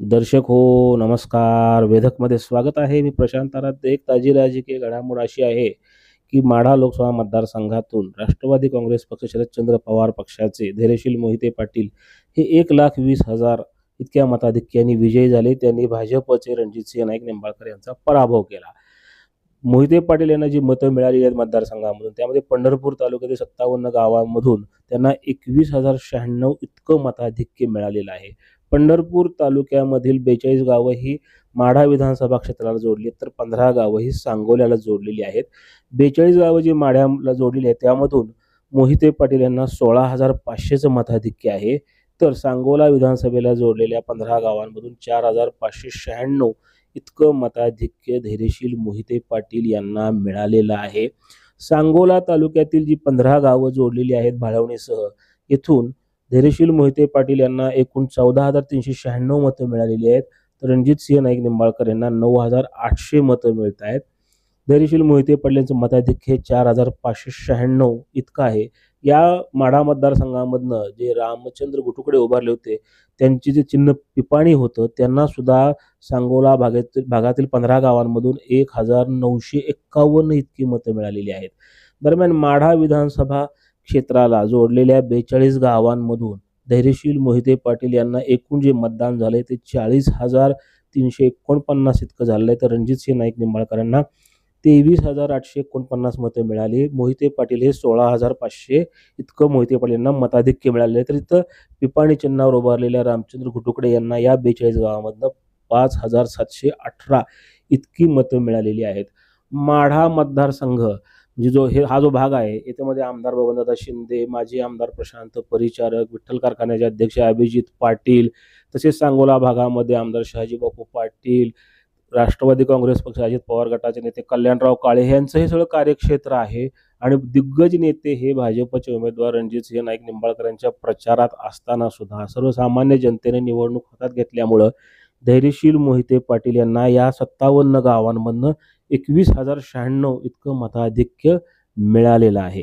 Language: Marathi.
दर्शक हो नमस्कार. वेधकमध्ये स्वागत आहे. मी प्रशांत आराध्य. एक ताजी राजकीय घडामोड अशी आहे की माढा लोकसभा मतदारसंघातून राष्ट्रवादी काँग्रेस पक्ष शरदचंद्र पवार पक्षाचे धैर्यशील मोहिते पाटील हे एक लाख वीस हजार इतक्या मताधिक्याने विजयी झाले. त्यांनी भाजपचे रणजितसिंह नाईक निंबाळकर यांचा पराभव केला. मोहिते पाटील यांना जी मतं मिळाली आहेत मतदारसंघामधून त्यामध्ये पंढरपूर तालुक्यातील सत्तावन्न गावांमधून त्यांना एकवीस हजार शहाण्णव इतकं मताधिक्य मिळालेलं आहे. पंढरपूर तालुक्यामधील बेचाळीस गावं ही माढा विधानसभा क्षेत्राला जोडली आहेत, तर पंधरा गावं ही सांगोल्याला जोडलेली आहेत. बेचाळीस गावं जी माढ्याला जोडलेली आहेत त्यामधून मोहिते पाटील यांना सोळा हजार पाचशेचं मताधिक्य आहे. तर सांगोला विधानसभेला जोडलेल्या पंधरा गावांमधून चार हजार पाचशे शहाण्णव इतकं मताधिक्य धैर्यशील मोहिते पाटील यांना मिळालेलं आहे. सांगोला तालुक्यातील जी पंधरा गावं जोडलेली आहेत भाळवणीसह येथून धैर्यशील मोहिते पाटील यांना एकूण चौदा हजार तीनशे शहाण्णव मतं मिळालेली आहेत. तर रणजित सिंह नाईक निंबाळकर यांना नऊ हजार आठशे मतं मिळत आहेत धैर्यशील मोहिते पाटील यांचं मताधिक्य हे चार हजार पाचशे शहाण्णव इतकं आहे. या माढा मतदारसंघामधनं जे रामचंद्र गुटुकडे उभारले होते त्यांचे जे चिन्ह पिपाणी होतं त्यांना सुद्धा सांगोला भागातील भागातील पंधरा गावांमधून एक हजार नऊशे एक्कावन्न इतकी मतं मिळालेली आहेत. दरम्यान माढा विधानसभा क्षेत्राला जोडलेल्या बेचाळीस गावांमधून धैर्यशील मोहिते पाटील यांना एकूण जे मतदान झाले ते चाळीस हजार तीनशे एकोणपन्नास इतकं झालं आहे. तर रणजितसिंह नाईक निंबाळकरांना तेवीस हजार आठशे एकोणपन्नास मतं मिळाली. मोहिते पाटील हे सोळा हजार पाचशे इतकं मोहिते पाटील यांना मताधिक्य मिळाले तर इथं पिपाणी चिन्हावर उभारलेल्या रामचंद्र घुटुकडे यांना या बेचाळीस गावामधनं पाच हजार सातशे अठरा इतकी मतं मिळालेली आहेत. माढा मतदारसंघ म्हणजे जो हे हा जो भाग आहे याच्यामध्ये आमदार बबनदादा शिंदे माजी आमदार प्रशांत परिचारक विठ्ठल कारखान्याचे अध्यक्ष अभिजित पाटील तसेच सांगोला भागामध्ये आमदार शहाजी बापू पाटील राष्ट्रवादी काँग्रेस पक्ष अजित पवार गटाचे नेते कल्याणराव काळे यांचं हे सगळं कार्यक्षेत्र आहे. आणि दिग्गज नेते हे भाजपचे उमेदवार रणजित सिंह नाईक निंबाळकर यांच्या प्रचारात असताना सुद्धा सर्वसामान्य जनतेने निवडणूक हातात घेतल्यामुळं धैर्यशील मोहिते पाटील यांना या सत्तावन्न गावांमधनं एकवीस हजार शहाण्णव इतकं मताधिक्य मिळालेलं आहे.